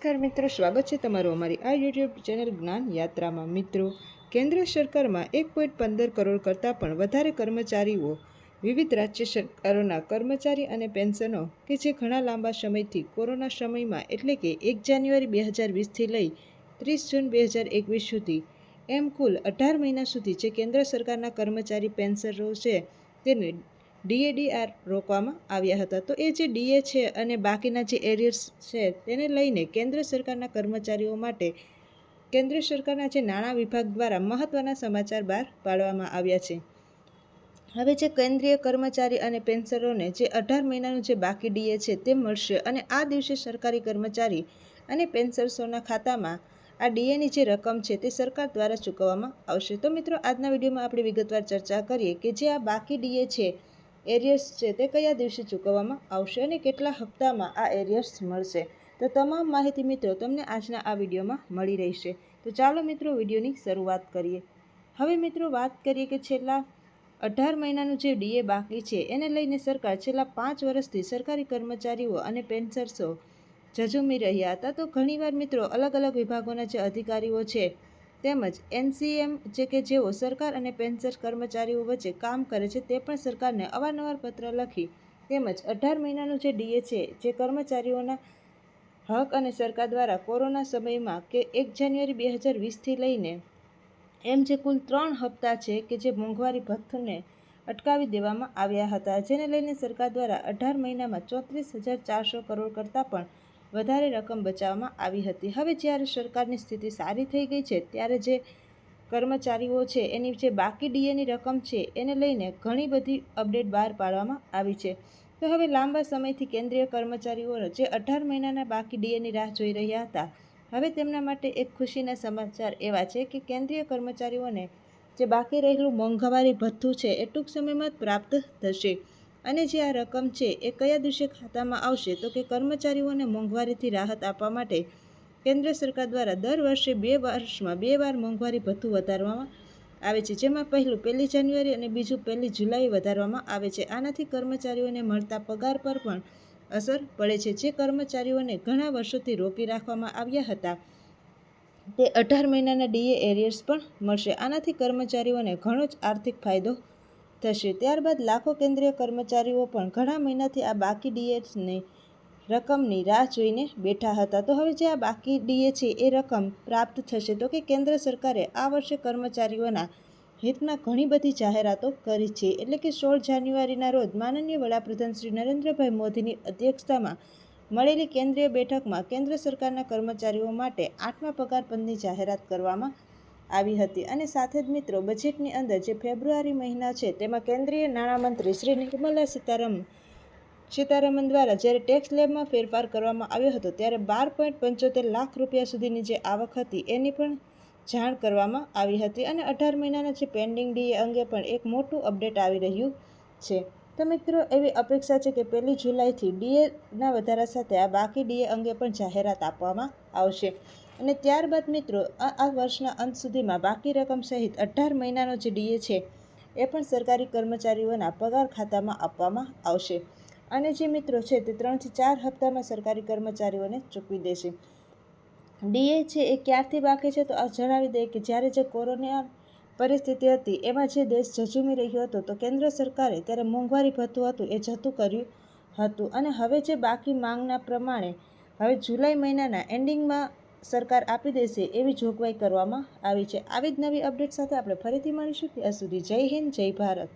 નમસ્કાર મિત્રો, સ્વાગત છે તમારું અમારી આ યુટ્યુબ ચેનલ જ્ઞાન યાત્રામાં. મિત્રો, કેન્દ્ર સરકારમાં એક પોઈન્ટ પંદર કરોડ કરતાં પણ વધારે કર્મચારીઓ, વિવિધ રાજ્ય સરકારોના કર્મચારી અને પેન્શનો, કે જે ઘણા લાંબા સમયથી કોરોના સમયમાં, એટલે કે એક જાન્યુઆરી બે હજાર વીસથી લઈ ત્રીસ જૂન બે હજાર એકવીસ સુધી, એમ કુલ અઢાર મહિના સુધી જે કેન્દ્ર સરકારના કર્મચારી પેન્શનરો છે, તેને ડીએડીઆર રોકવામાં આવ્યા હતા. તો એ જે ડીએ છે અને બાકીના જે એરિયર્સ છે તેને લઈને કેન્દ્ર સરકારના કર્મચારીઓ માટે કેન્દ્ર સરકારના જે નાણાં વિભાગ દ્વારા મહત્ત્વના સમાચાર બહાર પાડવામાં આવ્યા છે. હવે જે કેન્દ્રીય કર્મચારી અને પેન્શનરોને જે અઢાર મહિનાનું જે બાકી ડીએ છે તે મળશે અને આ દિવસે સરકારી કર્મચારી અને પેન્શનર્સોના ખાતામાં આ ડીએની જે રકમ છે તે સરકાર દ્વારા ચૂકવવામાં આવશે. તો મિત્રો, આજના વિડીયોમાં આપણે વિગતવાર ચર્ચા કરીએ કે જે આ બાકી ડીએ છે એરિયર્સ છે તે કયા દિવસે ચૂકવવામાં આવશે અને કેટલા હપ્તામાં આ એરિયર્સ મળશે? તો તમામ માહિતી મિત્રો તમને આજના આ વિડીયોમાં મળી રહેશે. તો ચાલો મિત્રો વિડીયોની શરૂઆત કરીએ. હવે મિત્રો વાત કરીએ કે છેલ્લા અઢાર મહિનાનું જે ડીએ બાકી છે, એને લઈને સરકાર છેલ્લા પાંચ વર્ષથી સરકારી કર્મચારીઓ અને પેન્શનર્સો ઝઝુમી રહ્યા હતા. તો ઘણીવાર મિત્રો અલગ અલગ વિભાગોના જે અધિકારીઓ છે તેમજ એનસીએમ જે કે જેઓ સરકાર અને પેન્શન કર્મચારીઓ વચ્ચે કામ કરે છે તે પણ સરકારને અવારનવાર પત્ર લખી તેમજ અઢાર મહિનાનું જે ડીએ છે, જે કર્મચારીઓના હક અને સરકાર દ્વારા કોરોના સમયમાં કે એક જાન્યુઆરી બે હજાર વીસથી લઈને એમ જે કુલ ત્રણ હપ્તા છે કે જે મોંઘવારી ભથ્થને અટકાવી દેવામાં આવ્યા હતા. જેને લઈને સરકાર દ્વારા અઢાર મહિનામાં ચોત્રીસ હજાર ચારસો કરોડ કરતાં પણ વધારે રકમ બચાવવામાં આવી હતી. હવે જ્યારે સરકારની સ્થિતિ સારી થઈ ગઈ છે, ત્યારે જે કર્મચારીઓ છે, એની જે બાકી ડીએની રકમ છે, એને લઈને ઘણી બધી અપડેટ બહાર પાડવામાં આવી છે. તો હવે લાંબા સમયથી કેન્દ્રીય કર્મચારીઓ જે અઢાર મહિનાના બાકી ડીએની રાહ જોઈ રહ્યા હતા, હવે તેમના માટે એક ખુશીના સમાચાર એવા છે કે કેન્દ્રીય કર્મચારીઓને જે બાકી રહેલું મોંઘવારી ભથ્થું છે એ ટૂંક સમયમાં જ પ્રાપ્ત થશે. અને જે આ રકમ છે એ કયા દિવસે ખાતામાં આવશે તો કે કર્મચારીઓને મોંઘવારીથી રાહત આપવા માટે કેન્દ્ર સરકાર દ્વારા દર વર્ષે બે વર્ષમાં બે વાર મોંઘવારી ભથ્થું વધારવામાં આવે છે. જેમાં પહેલું પહેલી જાન્યુઆરી અને બીજું પહેલી જુલાઈ વધારવામાં આવે છે. આનાથી કર્મચારીઓને મળતા પગાર પર પણ અસર પડે છે. જે કર્મચારીઓને ઘણા વર્ષોથી રોકી રાખવામાં આવ્યા હતા, તે અઢાર મહિનાના ડીએ એરિયર્સ પણ મળશે. આનાથી કર્મચારીઓને ઘણો જ આર્થિક ફાયદો થશે. ત્યારબાદ લાખો કેન્દ્રીય કર્મચારીઓ પણ ઘણા મહિનાથી આ બાકી ડીએસને રકમની રાહ જોઈને બેઠા હતા. તો હવે જે આ બાકી ડીએ છે એ રકમ પ્રાપ્ત થશે તો કે કેન્દ્ર સરકારે આ વર્ષે કર્મચારીઓના હિતમાં ઘણી બધી જાહેરાતો કરી છે. એટલે કે સોળ જાન્યુઆરીના રોજ માનનીય વડાપ્રધાન શ્રી નરેન્દ્રભાઈ મોદીની અધ્યક્ષતામાં મળેલી કેન્દ્રીય બેઠકમાં કેન્દ્ર સરકારના કર્મચારીઓ માટે આઠમા પગાર જાહેરાત કરવામાં આવી હતી. અને સાથે જ મિત્રો બજેટની અંદર જે ફેબ્રુઆરી મહિના છે, તેમાં કેન્દ્રીય નાણામંત્રી શ્રી નિર્મલા સીતારામન સીતારમન દ્વારા જ્યારે ટેક્સ લેબમાં ફેરફાર કરવામાં આવ્યો હતો, ત્યારે બાર પોઈન્ટ પંચોતેર લાખ રૂપિયા સુધીની જે આવક હતી, એની પણ જાણ કરવામાં આવી હતી. અને અઢાર મહિનાના જે પેન્ડિંગ ડીએ અંગે પણ એક મોટું અપડેટ આવી રહ્યું છે. તો મિત્રો, એવી અપેક્ષા છે કે પહેલી જુલાઈથી ડીએના વધારા સાથે આ બાકી ડીએ અંગે પણ જાહેરાત આપવામાં આવશે. અને ત્યારબાદ મિત્રો, આ વર્ષના અંત સુધીમાં બાકી રકમ સહિત અઢાર મહિનાનો જે ડીએ છે, એ પણ સરકારી કર્મચારીઓના પગાર ખાતામાં આપવામાં આવશે. અને જે મિત્રો છે, તે ત્રણથી ચાર હપ્તામાં સરકારી કર્મચારીઓને ચૂકવી દેશે. ડીએ છે, એ ક્યારથી બાકી છે તો આ જણાવી દઈએ કે જ્યારે જે કોરોના પરિસ્થિતિ હતી, એમાં જે દેશ ઝઝૂમી રહ્યો હતો, તો કેન્દ્ર સરકારે ત્યારે મોંઘવારી ભથ્થું હતું, એ જતું કર્યું હતું. અને હવે જે બાકી માંગના પ્રમાણે, હવે જુલાઈ મહિનાના એન્ડિંગમાં સરકાર આપી દેશે એવી જોગવાઈ કરવામાં આવી છે. આવી જ નવી અપડેટ સાથે આપણે ફરીથી મળીશું. ત્યાં સુધી જય હિન્દ, જય ભારત.